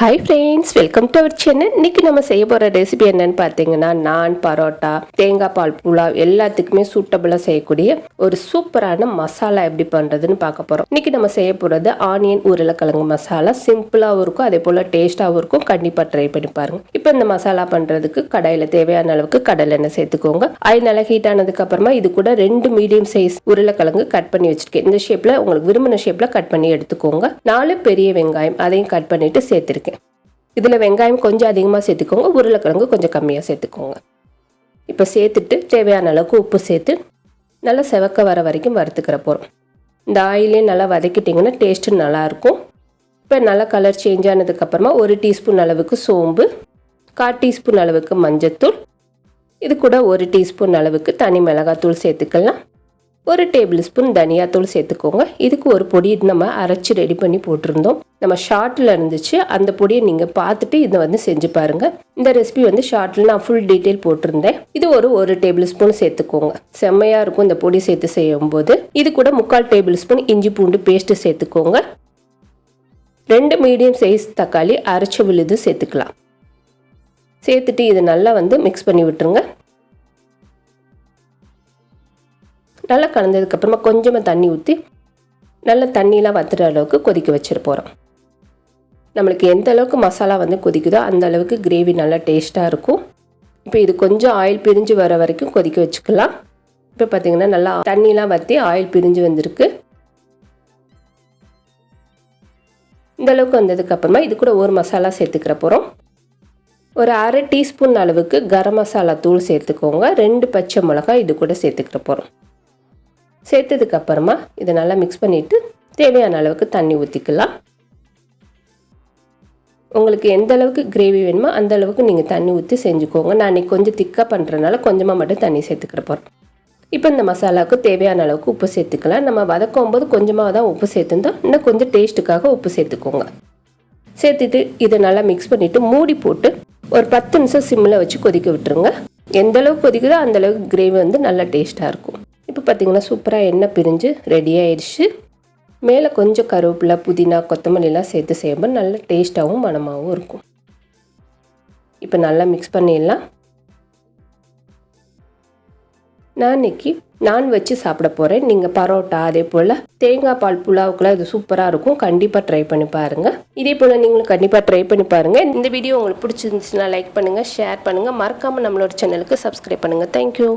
Hi friends welcome to our channel இன்னைக்கு நம்ம செய்ய போகிற ரெசிபி என்னன்னு பார்த்தீங்கன்னா நான் பரோட்டா தேங்காய் பால் புலாவ் எல்லாத்துக்குமே சூட்டபிளாக செய்யக்கூடிய ஒரு சூப்பரான மசாலா எப்படி பண்ணுறதுன்னு பார்க்க போகிறோம் இன்னைக்கு நம்ம செய்ய போகிறது ஆனியன் உருளைக்கிழங்கு மசாலா. சிம்பிளாகவும் இருக்கும் அதே போல் டேஸ்ட்டாகவும் இருக்கும். கண்டிப்பாக ட்ரை பண்ணி பாருங்கள் இப்போ இந்த மசாலா பண்ணுறதுக்கு கடையில் தேவையான அளவுக்கு கடலை எண்ணெய் சேர்த்துக்கோங்க. அது நல்லா ஹீட் ஆனதுக்கு அப்புறமா இது கூட ரெண்டு மீடியம் சைஸ் உருளைக்கிழங்கு கட் பண்ணி வச்சுருக்கேன். இந்த ஷேப்பில் உங்களுக்கு விரும்பின ஷேப்பில் கட் பண்ணி எடுத்துக்கோங்க. நாலு பெரிய வெங்காயம் அதையும் கட் பண்ணிட்டு சேர்த்துருக்கேன். இதில் வெங்காயம் கொஞ்சம் அதிகமாக சேர்த்துக்கோங்க உருளைக்கிழங்கு கொஞ்சம் கம்மியாக சேர்த்துக்கோங்க. இப்போ சேர்த்துட்டு தேவையான அளவுக்கு உப்பு சேர்த்து நல்லா செவக்க வர வரைக்கும் வறுத்துக்கிற போகிறோம். இந்த ஆயிலே நல்லா வதக்கிட்டிங்கன்னா டேஸ்ட்டு நல்லாயிருக்கும். இப்போ நல்லா கலர் சேஞ்ச் ஆனதுக்கப்புறமா ஒரு டீஸ்பூன் அளவுக்கு சோம்பு கால் டீஸ்பூன் அளவுக்கு மஞ்சத்தூள் இது கூட ஒரு டீஸ்பூன் அளவுக்கு தனி மிளகாத்தூள் சேர்த்துக்கலாம். ஒரு டேபிள் ஸ்பூன் தனியாத்தூள் சேர்த்துக்கோங்க. இதுக்கு ஒரு பொடி நம்ம அரைச்சி ரெடி பண்ணி போட்டிருந்தோம். நம்ம ஷார்ட்டில் இருந்துச்சு. அந்த பொடியை நீங்கள் பார்த்துட்டு இதை வந்து செஞ்சு பாருங்கள் இந்த ரெசிபி வந்து ஷார்ட்டில் நான் ஃபுல் டீட்டெயில் போட்டிருந்தேன். இது ஒரு ஒரு டேபிள் ஸ்பூன் சேர்த்துக்கோங்க. செம்மையாக இருக்கும் இந்த பொடி சேர்த்து செய்யும்போது. இது கூட முக்கால் டேபிள் ஸ்பூன் இஞ்சி பூண்டு பேஸ்ட்டு சேர்த்துக்கோங்க. ரெண்டு மீடியம் சைஸ் தக்காளி அரைச்சி விழுது சேர்த்துக்கலாம். சேர்த்துட்டு இது நல்லா வந்து மிக்ஸ் பண்ணி விட்டுருங்க. நல்லா கலந்ததுக்கப்புறமா கொஞ்சமாக தண்ணி ஊற்றி நல்லா தண்ணியெலாம் வத்துற அளவுக்கு கொதிக்க வச்சுட்டு போகிறோம் நம்மளுக்கு எந்த அளவுக்கு மசாலா வந்து கொதிக்குதோ அந்த அளவுக்கு கிரேவி நல்லா டேஸ்ட்டாக இருக்கும். இப்போ இது கொஞ்சம் ஆயில் பிரிஞ்சு வர வரைக்கும் கொதிக்க வச்சுக்கலாம். இப்போ பார்த்தீங்கன்னா நல்லா தண்ணியெலாம் வற்றி ஆயில் பிரிஞ்சு வந்திருக்கு. இந்த அளவுக்கு வந்ததுக்கப்புறமா இது கூட ஒரு மசாலா சேர்த்துக்கிற போகிறோம் ஒரு அரை டீஸ்பூன் அளவுக்கு கரம் மசாலா தூள் சேர்த்துக்கோங்க. ரெண்டு பச்சை மிளகாய் இது கூட சேர்த்துக்கிற போகிறோம் சேர்த்ததுக்கு அப்புறமா இதை நல்லா மிக்ஸ் பண்ணிவிட்டு தேவையான அளவுக்கு தண்ணி ஊற்றிக்கலாம் உங்களுக்கு எந்த அளவுக்கு கிரேவி வேணுமோ அந்த அளவுக்கு நீங்கள் தண்ணி ஊற்றி செஞ்சுக்கோங்க. நான் இன்றைக்கி கொஞ்சம் திக்காக பண்ணுறதுனால கொஞ்சமாக மட்டும் தண்ணி சேர்த்துக்கிற போகிறோம் இப்போ இந்த மசாலாவுக்கு தேவையான அளவுக்கு உப்பு சேர்த்துக்கலாம். நம்ம வதக்கும் போது கொஞ்சமாக தான் உப்பு சேர்த்துருந்தோம் இன்னும் கொஞ்சம் டேஸ்ட்டுக்காக உப்பு சேர்த்துக்கோங்க. சேர்த்துட்டு இதை நல்லா மிக்ஸ் பண்ணிவிட்டு மூடி போட்டு ஒரு பத்து நிமிஷம் சிம்மில் வச்சு கொதிக்க விட்டுருங்க. எந்த அளவுக்கு கொதிக்குதோ அந்தளவுக்கு கிரேவி வந்து நல்லா டேஸ்ட்டாக இருக்கும். பார்த்தீங்கன்னா சூப்பராக எண்ணெய் பிரிஞ்சு ரெடி ஆயிடுச்சு. மேலே கொஞ்சம் கருவேப்பிலை புதினா கொத்தமல்லிலாம் சேர்த்து செய்யும்போது நல்ல டேஸ்ட்டாகவும் மனமாகவும் இருக்கும். இப்போ நல்லா மிக்ஸ் பண்ணிடலாம். நான் இன்னைக்கு நான் வச்சு சாப்பிட போகிறேன் நீங்கள் பரோட்டா அதே போல் தேங்காய் பால் புலாவுக்குலாம் இது சூப்பராக இருக்கும். கண்டிப்பாக ட்ரை பண்ணி பாருங்கள் இதே போல் நீங்களும் கண்டிப்பாக ட்ரை பண்ணி பாருங்கள் இந்த வீடியோ உங்களுக்கு பிடிச்சிருந்துச்சுன்னா லைக் பண்ணுங்கள் ஷேர் பண்ணுங்கள் மறக்காமல் நம்மளோட சேனலுக்கு சப்ஸ்கிரைப் பண்ணுங்கள் தேங்க்யூ